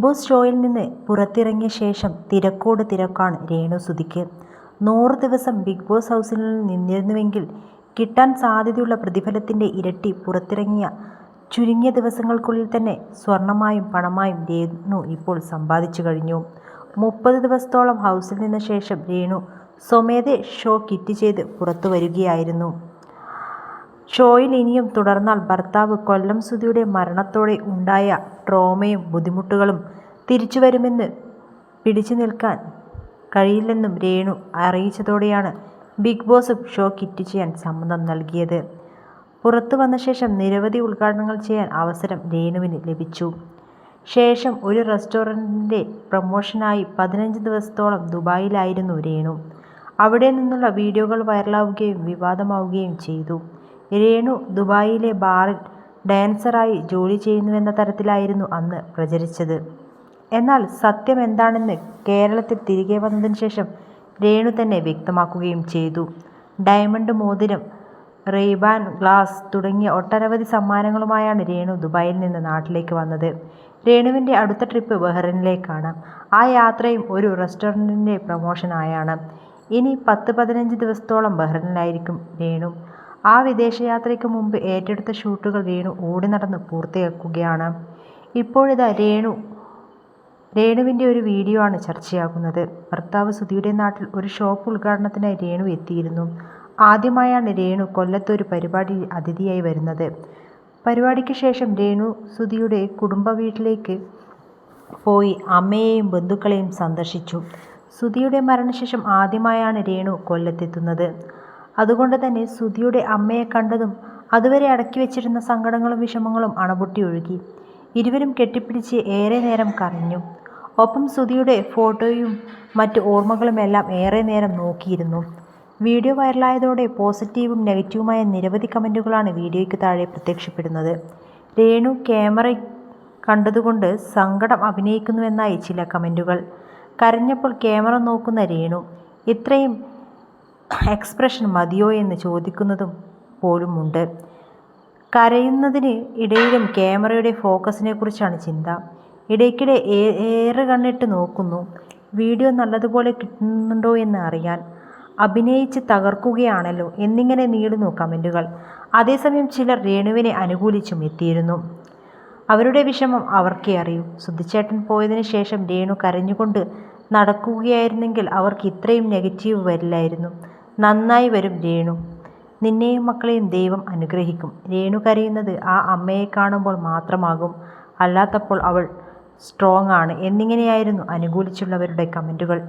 Boss ഷോയിൽ നിന്ന് പുറത്തിറങ്ങിയ ശേഷം തിരക്കോട് തിരക്കാണ് രേണു സുധിക്ക്. നൂറ് ദിവസം ബിഗ് ബോസ് ഹൗസിൽ നിന്നിരുന്നുവെങ്കിൽ കിട്ടാൻ സാധ്യതയുള്ള പ്രതിഫലത്തിന്റെ ഇരട്ടി പുറത്തിറങ്ങിയ ചുരുങ്ങിയ ദിവസങ്ങൾക്കുള്ളിൽ തന്നെ സ്വർണമായും പണമായും രേണു ഇപ്പോൾ സമ്പാദിച്ചു കഴിഞ്ഞു. മുപ്പത് ദിവസത്തോളം ഹൗസിൽ നിന്ന ശേഷം രേണു സ്വമേധ ഷോ കിറ്റ് ചെയ്ത് പുറത്തു വരികയായിരുന്നു. ഷോയിൽ ഇനിയും തുടർന്നാൽ ഭർത്താവ് കൊല്ലം സുധിയുടെ മരണത്തോടെ ഉണ്ടായ ട്രോമയും ബുദ്ധിമുട്ടുകളും തിരിച്ചുവരുമെന്ന് പിടിച്ചു നിൽക്കാൻ കഴിയില്ലെന്നും രേണു അറിയിച്ചതോടെയാണ് ബിഗ് ബോസ് ഷോ കിറ്റ് ചെയ്യാൻ സമ്മതം നൽകിയത്. പുറത്തു വന്ന ശേഷം നിരവധി ഉദ്ഘാടനങ്ങൾ ചെയ്യാൻ അവസരം രേണുവിന് ലഭിച്ചു. ശേഷം ഒരു റെസ്റ്റോറന്റിന്റെ പ്രൊമോഷനായി പതിനഞ്ച് ദിവസത്തോളം ദുബായിലായിരുന്നു രേണു. അവിടെ നിന്നുള്ള വീഡിയോകൾ വൈറലാവുകയും വിവാദമാവുകയും ചെയ്തു. രേണു ദുബായിലെ ബാറിൽ ഡാൻസറായി ജോലി ചെയ്യുന്നുവെന്ന തരത്തിലായിരുന്നു അന്ന് പ്രചരിച്ചത്. എന്നാൽ സത്യം എന്താണെന്ന് കേരളത്തിൽ തിരികെ വന്നതിന് ശേഷം രേണു തന്നെ വ്യക്തമാക്കുകയും ചെയ്തു. ഡയമണ്ട് മോതിരം റെയ്ബാൻ ഗ്ലാസ് തുടങ്ങിയ ഒട്ടനവധി സമ്മാനങ്ങളുമായാണ് രേണു ദുബായിൽ നിന്ന് നാട്ടിലേക്ക് വന്നത്. രേണുവിന്റെ അടുത്ത ട്രിപ്പ് ബഹ്റിനിലേക്കാണ്. ആ യാത്രയും ഒരു റെസ്റ്റോറന്റിന്റെ പ്രമോഷനായാണ്. ഇനി പത്ത് പതിനഞ്ച് ദിവസത്തോളം ബഹ്റിനിലായിരിക്കും രേണു. ആ വിദേശയാത്രയ്ക്ക് മുമ്പ് ഏറ്റെടുത്ത ഷൂട്ടുകൾ രേണു ഓടി നടന്ന് പൂർത്തിയാക്കുകയാണ്. ഇപ്പോഴിതാ രേണു രേണുവിന്റെ ഒരു വീഡിയോ ആണ് ചർച്ചയാകുന്നത്. ഭർത്താവ് സുധിയുടെ നാട്ടിൽ ഒരു ഷോപ്പ് ഉദ്ഘാടനത്തിനായി രേണു എത്തിയിരുന്നു. ആദ്യമായാണ് രേണു കൊല്ലത്തൊരു പരിപാടി അതിഥിയായി വരുന്നത്. പരിപാടിക്ക് ശേഷം രേണു സുധിയുടെ കുടുംബ വീട്ടിലേക്ക് പോയി അമ്മയെയും ബന്ധുക്കളെയും സന്ദർശിച്ചു. സുധിയുടെ മരണശേഷം ആദ്യമായാണ് രേണു കൊല്ലത്തെത്തുന്നത്. അതുകൊണ്ട് തന്നെ സുധിയുടെ അമ്മയെ കണ്ടതും അതുവരെ അടക്കി വെച്ചിരുന്ന സങ്കടങ്ങളും വിഷമങ്ങളും അണപൊട്ടി ഒഴുകി. ഇരുവരും കെട്ടിപ്പിടിച്ച് ഏറെ നേരം കരഞ്ഞു. ഒപ്പം സുധിയുടെ ഫോട്ടോയും മറ്റ് ഓർമ്മകളുമെല്ലാം ഏറെ നേരം നോക്കിയിരുന്നു. വീഡിയോ വൈറലായതോടെ പോസിറ്റീവും നെഗറ്റീവുമായ നിരവധി കമന്റുകളാണ് വീഡിയോയ്ക്ക് താഴെ പ്രത്യക്ഷപ്പെടുന്നത്. രേണു ക്യാമറ കണ്ടതുകൊണ്ട് സങ്കടം അഭിനയിക്കുന്നുവെന്നായി ചില കമന്റുകൾ. കരഞ്ഞപ്പോൾ ക്യാമറ നോക്കുന്ന രേണു ഇത്രയും എക്സ്പ്രഷൻ മതിയോ എന്ന് ചോദിക്കുന്നതും പോലുമുണ്ട് കരയുന്നതിന് ഇടയിലും ക്യാമറയുടെ ഫോക്കസിനെ കുറിച്ചാണ് ചിന്ത. ഇടയ്ക്കിടെ ഏറെ കണ്ണിട്ട് നോക്കുന്നു. വീഡിയോ നല്ലതുപോലെ കിട്ടുന്നുണ്ടോ എന്ന് അറിയാൻ. അഭിനയിച്ച് തകർക്കുകയാണല്ലോ. എന്നിങ്ങനെ നീളുന്നു കമന്റുകൾ അതേസമയം ചിലർ രേണുവിനെ അനുകൂലിച്ചും എത്തിയിരുന്നു. അവരുടെ വിഷമം അവർക്കേ അറിയൂ. സുധിച്ചേട്ടൻ പോയതിനു ശേഷം രേണു കരഞ്ഞുകൊണ്ട് നടക്കുകയായിരുന്നെങ്കിൽ അവർക്ക് ഇത്രയും നെഗറ്റീവ് വരില്ലായിരുന്നു. നന്നായി വരും രേണു. നിന്നെയും മക്കളെയും ദൈവം അനുഗ്രഹിക്കും. രേണു കരയുന്നത് ആ അമ്മയെ കാണുമ്പോൾ മാത്രമാകും. അല്ലാത്തപ്പോൾ അവൾ സ്ട്രോങ് ആണ്. എന്നിങ്ങനെയായിരുന്നു അനുകൂലിച്ചുള്ളവരുടെ കമന്റുകൾ